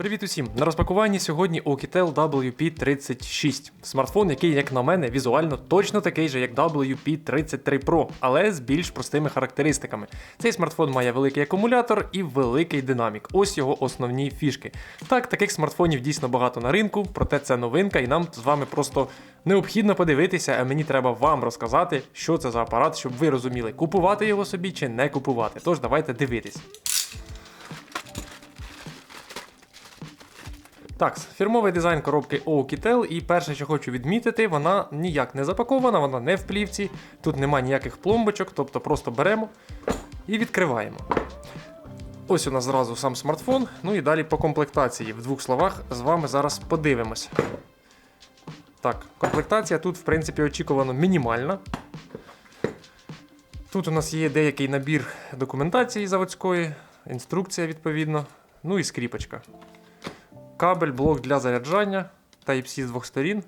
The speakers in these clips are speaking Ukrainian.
Привіт усім! На розпакуванні сьогодні Oukitel WP36. Смартфон, який, як на мене, візуально точно такий же, як WP33 Pro, але з більш простими характеристиками. Цей смартфон має великий акумулятор і великий динамік. Ось його основні фішки. Так, таких смартфонів дійсно багато на ринку, проте це новинка, і нам з вами просто необхідно подивитися, а мені треба вам розказати, що це за апарат, щоб ви розуміли, купувати його собі чи не купувати. Тож давайте дивитись. Так, фірмовий дизайн коробки Oukitel, і перше, що хочу відмітити, вона ніяк не запакована, вона не в плівці, тут нема ніяких пломбочок, тобто просто беремо і відкриваємо. Ось у нас зразу сам смартфон, ну і далі по комплектації. В двох словах з вами зараз подивимось. Так, комплектація тут, в принципі, очікувано мінімальна. Тут у нас є деякий набір документації заводської, інструкція відповідно, ну і скріпочка кабель, блок для заряджання, Type-C з двох сторін.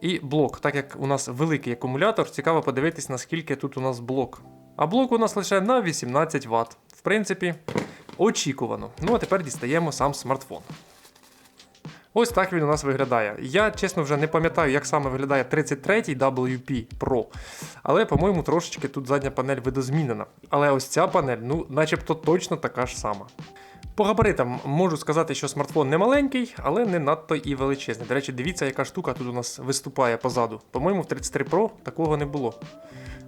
І блок, так як у нас великий акумулятор, цікаво подивитись, наскільки тут у нас блок. А блок у нас лише на 18 Вт. В принципі, очікувано. Ну а тепер дістаємо сам смартфон. Ось так він у нас виглядає. Я, чесно, вже не пам'ятаю, як саме виглядає 33-й WP Pro. Але, по-моєму, трошечки тут задня панель видозмінена. Але ось ця панель, ну, начебто точно така ж сама. По габаритам можу сказати, що смартфон не маленький, але не надто і величезний. До речі, дивіться, яка штука тут у нас виступає позаду. По-моєму, в 33 Pro такого не було.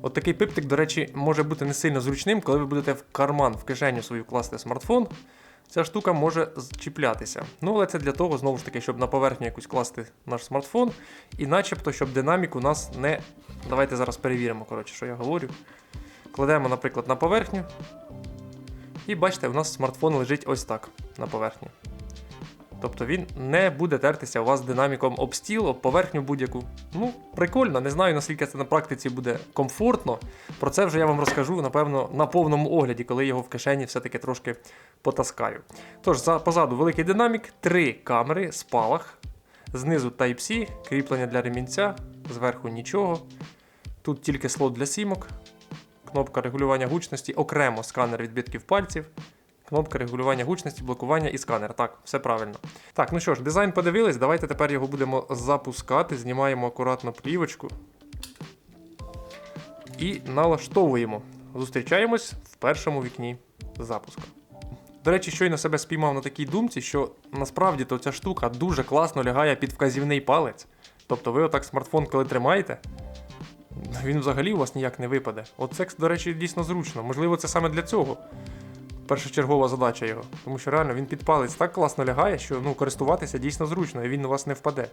От такий пиптик, до речі, може бути не сильно зручним, коли ви будете в карман в кишеню свою класти смартфон. Ця штука може зчіплятися. Ну, але це для того, знову ж таки, щоб на поверхню якусь класти наш смартфон. І начебто, щоб динамік у нас не. Давайте зараз перевіримо, коротше, що я говорю. Кладемо, наприклад, на поверхню. І бачите, у нас смартфон лежить ось так на поверхні. Тобто він не буде тертися у вас динаміком об стіл, об поверхню будь-яку. Ну, прикольно, не знаю, наскільки це на практиці буде комфортно. Про це вже я вам розкажу, напевно, на повному огляді, коли його в кишені все-таки трошки потаскаю. Тож, за, позаду великий динамік, три камери, спалах, знизу Type-C, кріплення для ремінця, зверху нічого. Тут тільки слот для сімок, кнопка регулювання гучності, окремо сканер відбитків пальців, кнопка регулювання гучності, блокування і сканер. Так, все правильно. Так, ну що ж, дизайн подивились, давайте тепер його будемо запускати. Знімаємо акуратно плівочку і налаштовуємо. Зустрічаємось в першому вікні запуску. До речі, щойно себе спіймав на такій думці, що насправді то ця штука дуже класно лягає під вказівний палець. Тобто ви отак смартфон, коли тримаєте, він взагалі у вас ніяк не випаде. От секс, до речі, дійсно зручно. Можливо, це саме для цього. Першочергова задача його. Тому що реально він під палець так класно лягає, що ну, користуватися дійсно зручно, і він у вас не впаде.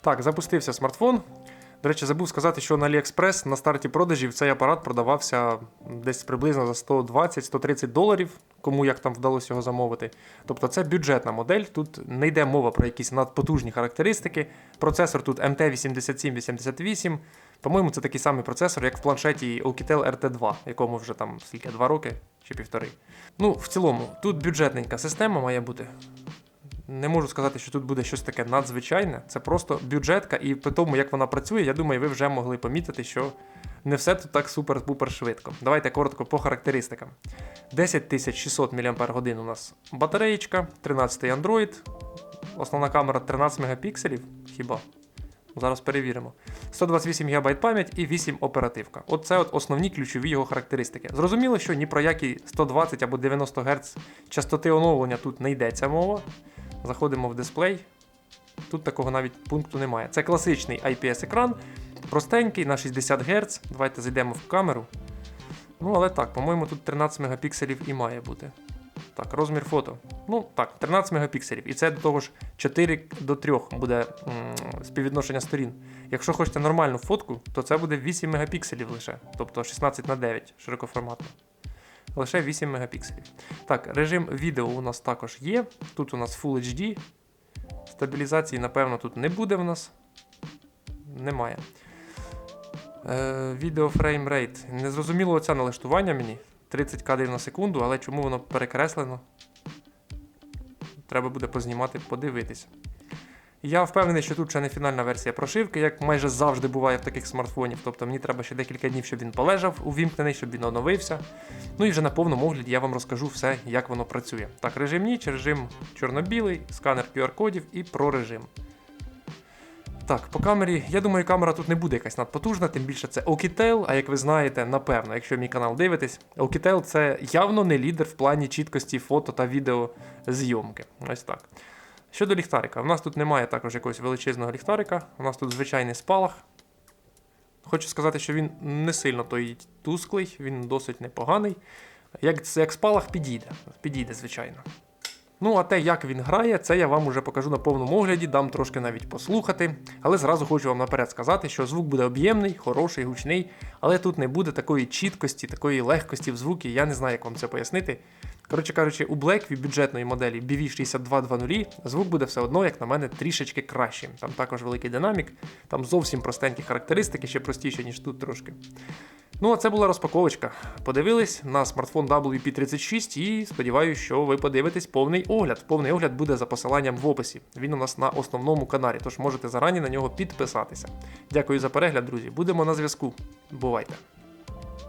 Так, запустився смартфон. До речі, забув сказати, що на AliExpress на старті продажів цей апарат продавався десь приблизно за 120-130 доларів, кому як там вдалося його замовити. Тобто це бюджетна модель, тут не йде мова про якісь надпотужні характеристики. Процесор тут MT8788. По-моєму, це такий самий процесор, як в планшеті Oukitel RT2, якому вже там скільки, 2 роки чи півтори. Ну, в цілому, тут бюджетненька система має бути. Не можу сказати, що тут буде щось таке надзвичайне. Це просто бюджетка, і по тому, як вона працює, я думаю, ви вже могли помітити, що не все тут так супер-пупер швидко. Давайте коротко по характеристикам. 10600 мАч у нас батареєчка, 13 Android, основна камера 13 мегапікселів. Хіба? Зараз перевіримо. 128 ГБ пам'ять і 8 оперативка. Оце от основні ключові його характеристики. Зрозуміло, що ні про які 120 або 90 Гц частоти оновлення тут не йдеться мова. Заходимо в дисплей. Тут такого навіть пункту немає. Це класичний IPS-екран, простенький на 60 Гц. Давайте зайдемо в камеру. Ну, але так, по-моєму, тут 13 мегапікселів і має бути. Так, розмір фото. Ну, так, 13 мегапікселів. І це до того ж 4 до 3 буде м співвідношення сторін. Якщо хочете нормальну фотку, то це буде 8 мегапікселів лише. Тобто 16 на 9 широкоформатно. Лише 8 мегапікселів. Так, режим відео у нас також є. Тут у нас Full HD. Стабілізації, напевно, тут не буде в нас. Немає. Е, Відео фрейм рейт. Незрозуміло оце налаштування мені. 30 кадрів на секунду, але чому воно перекреслено? Треба буде познімати, подивитись. Я впевнений, що тут ще не фінальна версія прошивки, як майже завжди буває в таких смартфонів. Тобто мені треба ще декілька днів, щоб він полежав, увімкнений, щоб він оновився. Ну і вже на повному огляді я вам розкажу все, як воно працює. Так, режим ніч, режим чорно-білий, сканер QR-кодів і про режим. Так, по камері, я думаю, камера тут не буде якась надпотужна, тим більше це Oukitel, а як ви знаєте, напевно, якщо мій канал дивитесь, Oukitel це явно не лідер в плані чіткості фото та відеозйомки. Ось так. Щодо ліхтарика, у нас тут немає також якогось величезного ліхтарика, у нас тут звичайний спалах. Хочу сказати, що він не сильно той тусклий, він досить непоганий. Як, як спалах підійде, підійде, звичайно. Ну, а те, як він грає, це я вам уже покажу на повному огляді, дам трошки навіть послухати. Але зразу хочу вам наперед сказати, що звук буде об'ємний, хороший, гучний, але тут не буде такої чіткості, такої легкості в звукі, я не знаю, як вам це пояснити. Коротше кажучи, у Blackview бюджетної моделі BV6220 звук буде все одно, як на мене, трішечки кращим. Там також великий динамік, там зовсім простенькі характеристики, ще простіше, ніж тут трошки. Ну, а це була розпаковочка. Подивились на смартфон WP36 і сподіваюся, що ви подивитесь повний огляд. Повний огляд буде за посиланням в описі. Він у нас на основному каналі, тож можете зарані на нього підписатися. Дякую за перегляд, друзі. Будемо на зв'язку. Бувайте!